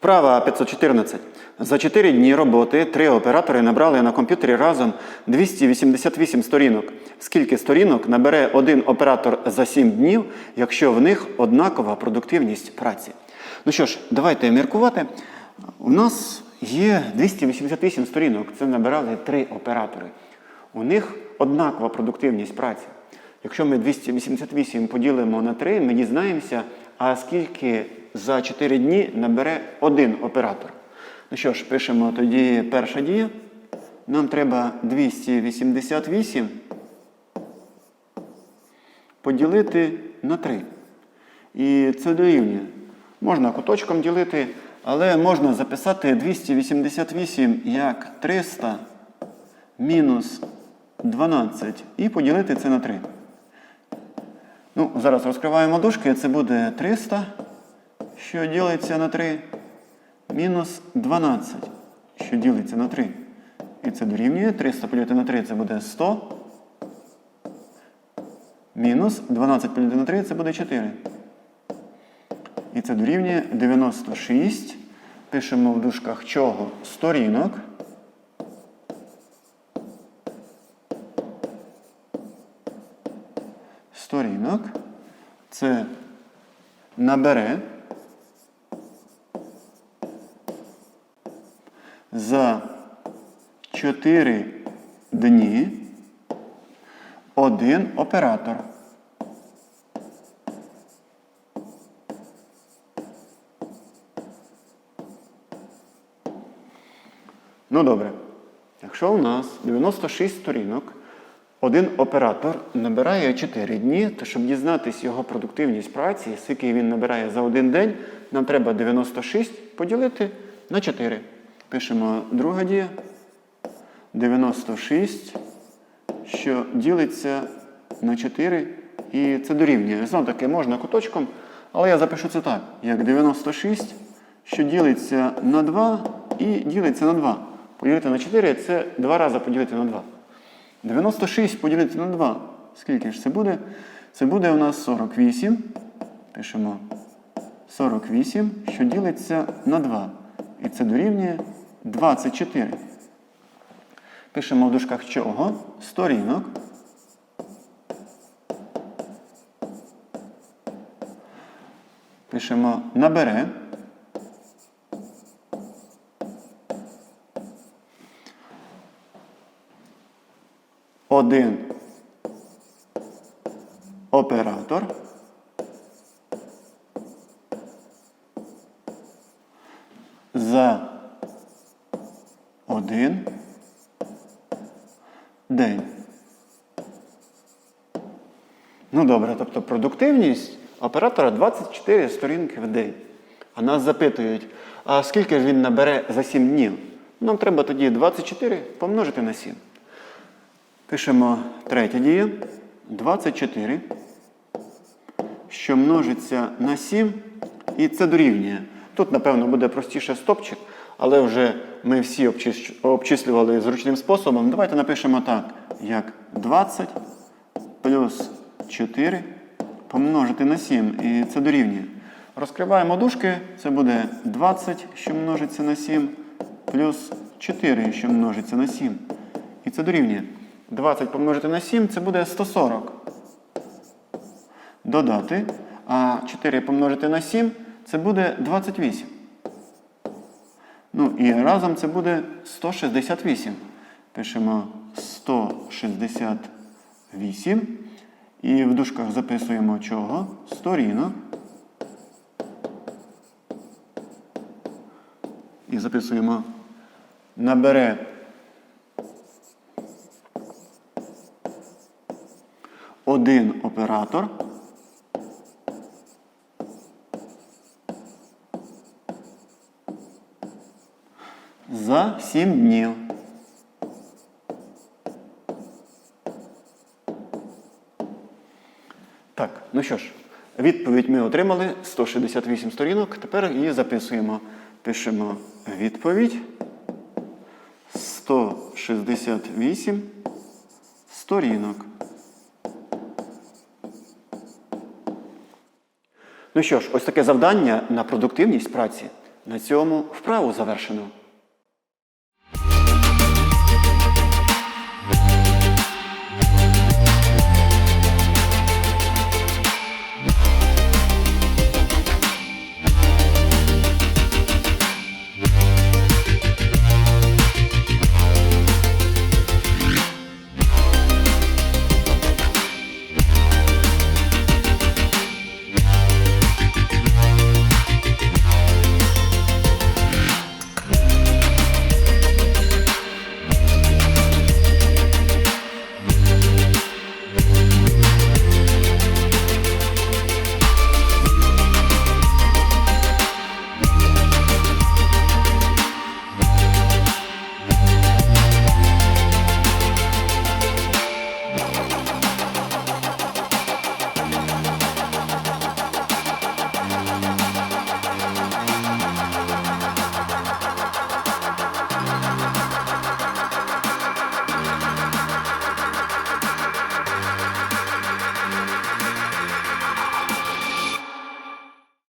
Вправа 514. За 4 дні роботи три оператори набрали на комп'ютері разом 288 сторінок. Скільки сторінок набере один оператор за 7 днів, якщо в них однакова продуктивність праці? Ну що ж, давайте міркувати. У нас є 288 сторінок. Це набирали три оператори. У них однакова продуктивність праці. Якщо ми 288 поділимо на 3, ми дізнаємося, а скільки за 4 дні набере один оператор. Ну що ж, пишемо тоді перша дія. Нам треба 288 поділити на 3. І це дорівнює. Можна куточком ділити, але можна записати 288 як 300 мінус 12 і поділити це на 3. Ну, зараз розкриваємо дужки, це буде 300, що ділиться на 3, мінус 12, що ділиться на 3. І це дорівнює 300 поділити на 3 це буде 100. Мінус 12 поділити на 3 це буде 4. І це дорівнює 96. Пишемо в дужках чого? Сторінок. Сторінок. Це набере за 4 дні один оператор. Ну добре. Якщо у нас 96 сторінок, один оператор набирає 4 дні, то щоб дізнатися його продуктивність праці, скільки він набирає за один день, нам треба 96 поділити на 4. Пишемо друга дія. 96, що ділиться на 4, і це дорівнює. Знову таки можна куточком, але я запишу це так, як 96, що ділиться на 2 і ділиться на 2. Поділити на 4 це 2 рази поділити на 2. 96 поділити на 2. Скільки ж це буде? Це буде у нас 48. Пишемо 48, що ділиться на 2. І це дорівнює 24. Пишемо в дужках чого? Сторінок. Пишемо набере. Один оператор. За один день. Ну добре, тобто продуктивність оператора 24 сторінки в день. А нас запитують, а скільки ж він набере за 7 днів? Нам треба тоді 24 помножити на 7. Пишемо третя дія. 24, що множиться на 7, і це дорівнює. Тут, напевно, буде простіше стопчик, але вже ми всі обчислювали зручним способом. Давайте напишемо так, як 20 плюс 4 помножити на 7, і це дорівнює. Розкриваємо дужки, це буде 20, що множиться на 7, плюс 4, що множиться на 7. І це дорівнює. 20 помножити на 7 це буде 140. Додати. А 4 помножити на 7 це буде 28. Ну і разом це буде 168. Пишемо 168. І в дужках записуємо чого? Сторінок. І записуємо набере один оператор. За 7 днів. Так, ну що ж, відповідь ми отримали 168 сторінок. Тепер її записуємо. Пишемо відповідь 168 сторінок. Ну що ж, ось таке завдання на продуктивність праці. На цьому вправу завершено.